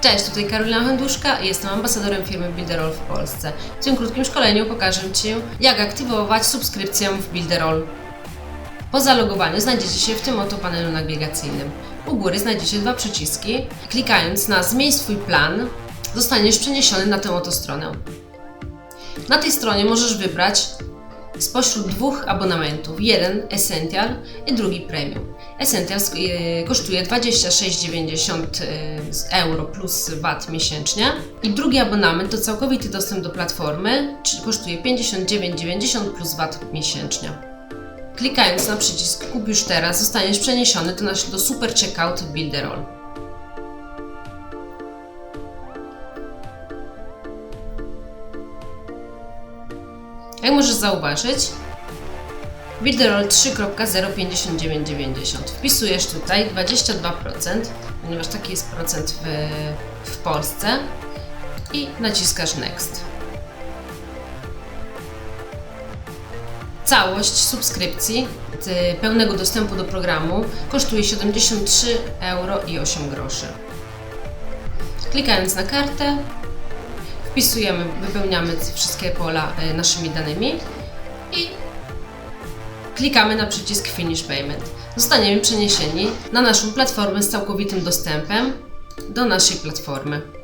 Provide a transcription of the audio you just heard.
Cześć, tutaj Karolina Hęduszka i jestem ambasadorem firmy Builderall w Polsce. W tym krótkim szkoleniu pokażę Ci, jak aktywować subskrypcję w Builderall. Po zalogowaniu znajdziecie się w tym oto panelu nawigacyjnym. U góry znajdziecie dwa przyciski. Klikając na Zmień swój plan, zostaniesz przeniesiony na tę oto stronę. Na tej stronie możesz wybrać spośród dwóch abonamentów. Jeden Essential i drugi Premium. Essential e, kosztuje 26,90 e, euro plus VAT miesięcznie. I drugi abonament to całkowity dostęp do platformy, czyli kosztuje 59,90 plus VAT miesięcznie. Klikając na przycisk Kup już teraz, zostaniesz przeniesiony do, nasz, do Super Checkout Builderall. Jak możesz zauważyć, Builderall 3.05990. Wpisujesz tutaj 22%, ponieważ taki jest procent w, w Polsce i naciskasz Next. Całość subskrypcji pełnego dostępu do programu kosztuje 73 euro i 8 groszy. Klikając na kartę, wpisujemy, wypełniamy wszystkie pola y, naszymi danymi i klikamy na przycisk Finish Payment. Zostaniemy przeniesieni na naszą platformę z całkowitym dostępem do naszej platformy.